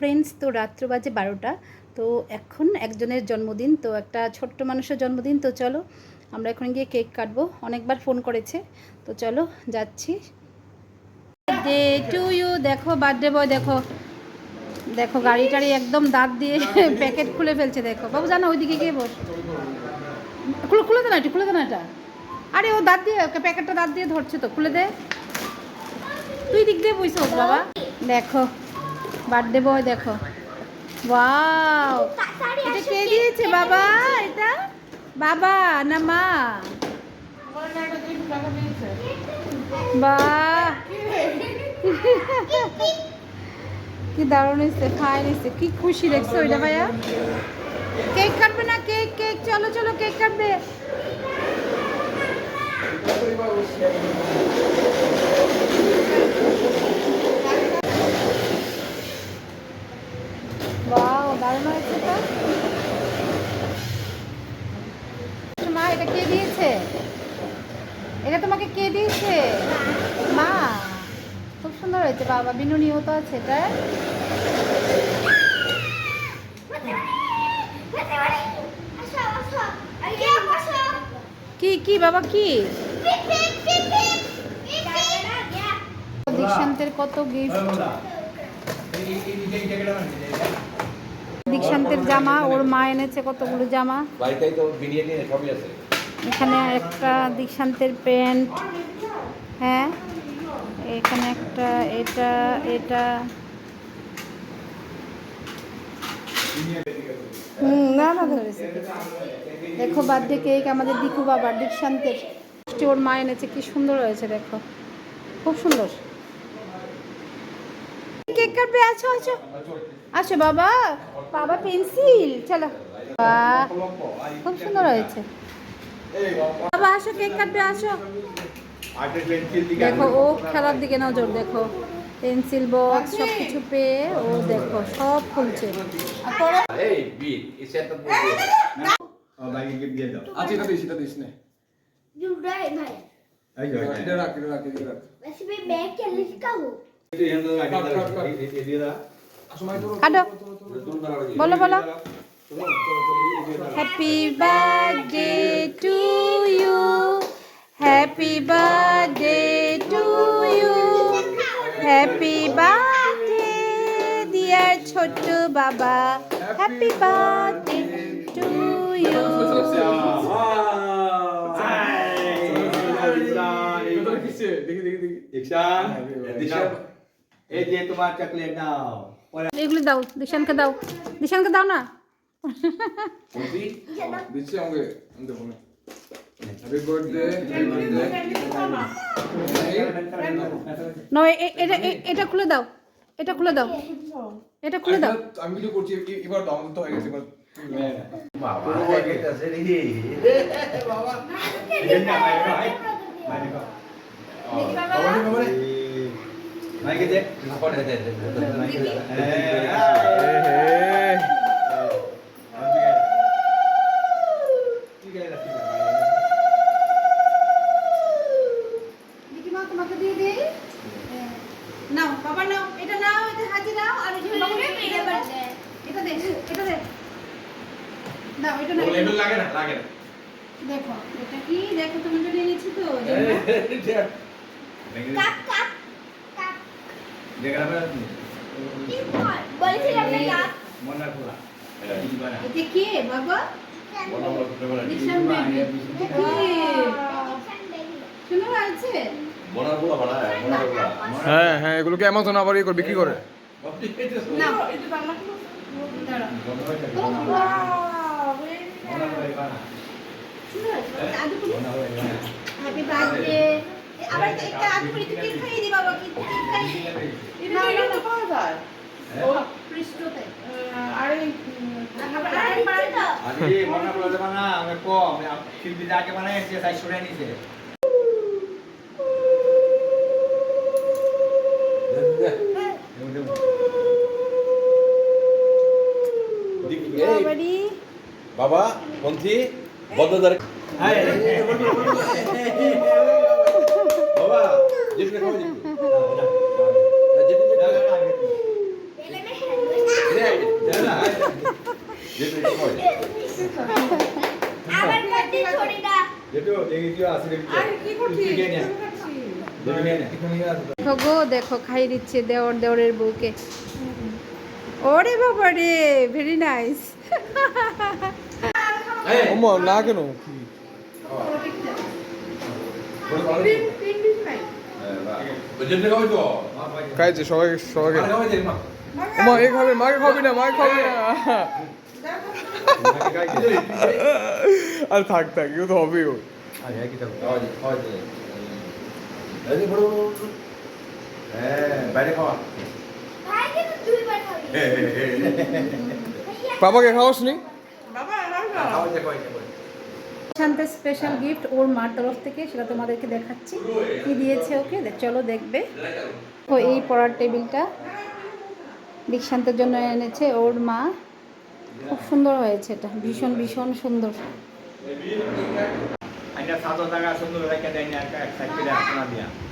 Friends তো রাত্র বাজে বারোটা। তো এখন একজনের জন্মদিন, তো একটা ছোট্ট মানুষের জন্মদিন, তো চলো আমরা এখন গিয়ে কেক কাটবো। অনেকবার ফোন করেছে, তো চলো যাচ্ছি। টু ইউ দেখো বার্থডে বয় দেখো। দেখো গাড়ি টাড়ি একদম দাঁত দিয়ে প্যাকেট খুলে ফেলছে, দেখো। বাবু, জানো, ওইদিকে গিয়ে বস। খুলে খুলে দে না একটু, খুলে দে না এটা? আরে, ও দাঁত দিয়ে, ওকে প্যাকেটটা দাঁত দিয়ে ধরছে তো, খুলে দে। তুই দিক দিয়ে বইস বাবা। দেখো বার্থডে বয় দেখো। ওয়াও। এটা কে দিয়েছে বাবা? এটা? বাবা না মা? বাহ। কি দারুণ এসছে ফাইন এসছে কি খুশি দেখছ ওইটা ভাইয়া? কেক কাটবে না কেক কেক? চলো চলো কেক কাটবে। বাও দারুণ হয়েছে তো মা এটা কে দিয়েছে এটা তোমাকে কে দিয়েছে মা খুব সুন্দর হয়েছে বাবা বিনু নিহত আছে এটা? কি কি বাবা কি? দীক্ষান্তের কত গিফট দীক্ষান্তের জামা ওর মা এনেছে কতগুলো জামা? বাড়িতেই তো বিরিয়ানি সবই আছে। এখানে একটা দীক্ষান্তের প্যান্ট। হ্যাঁ? এখানে একটা, এটা এটা। হুম, না না, ধরেছে। দেখো, বার্থডে কেক, আমাদের দিকু বাবার মিষ্টি ওর মা এনেছে, কি সুন্দর হয়েছে, দেখো। খুব সুন্দর। কেক কাটবে? আছো আছো। আছো, বাবা। বাবা পেন্সিল, চলো। খুব সুন্দর হয়েছে। বাবা, আসো, কেক কাটবে, আসো। দেখো ও খেলার দিকে নজর দেখো। পেন্সিল বক্স সব কিছু পেয়ে ও দেখো সব খুলছে। বলো বলো। Happy birthday to you happy birthday to you happy birthday dear ছোট্ট বাবা. হ্যাপি বার্থডে টু ইউ এই যে তোমার চকলেট এগুলি দাও দিশানকে দাও। দিশানকে দাও না। দিচ্ছি আমাকে আমি দেবো না হ্যাপি বার্থডে হ্যাপি বার্থডে না এ- এটা এটা খুলে দাও। এটা খুলে দাও। এটা খুলে দাও। আমি কিছু করছি এবার দাম তো হয়ে গেছে এবার বাবা আছে রে বাবা মাইকে দে পড়ে দে দিদি মা তোমাকে দিয়ে দেই নাও বাবা নাও এটা নাও এটা হাজি নাও আর এই যে বাবা এটা দে এটা দে দাও এটা নাও লেবেল লাগে না লাগে না। দেখো এটা কি? দেখো তোমার জন্য এনেছি তো এটা কি বাবা দিশান বেবি এটা কি? আছে হ্যাঁ এগুলোকে অ্যামাজন আবার ইয়ে করে বিক্রি করে নাও দাঁড়াও আছে করে কেক বাবা। কি কেক খাইয়ে দি না না তো পাওয়া যায়। পৃষ্ঠতে। আরে আবার আরে পারটা আরে মনে করে দেবা না আমি কম শিল্পী যাকে বানাই তাই সরে নিছে। ইয়ে আছে দেখো। গো দেখো খাই দিচ্ছে দেওর দেওরের বউকে। ওরে বাবা রে ভেরি নাইস ওমা না কেন। খাইছে সবাই সবাইকে মা। এ খাবে মাকে খাবি না মাকে খাবি না আর থাক থাক এও তো হবেই বড়, বড়। হ্যাঁ। বাবাকে খাওয়াস নি শান্তের স্পেশাল গিফট ওর মার তরফ থেকে, সেটা তোমাদেরকে দেখাচ্ছি। কি দিয়েছে ওকে? চলো দেখবে। ও এই পড়ার টেবিলটা দীক্ষান্তের জন্য এনেছে ওর মা। খুব সুন্দর হয়েছে এটা। ভীষণ ভীষণ সুন্দর। সুন্দর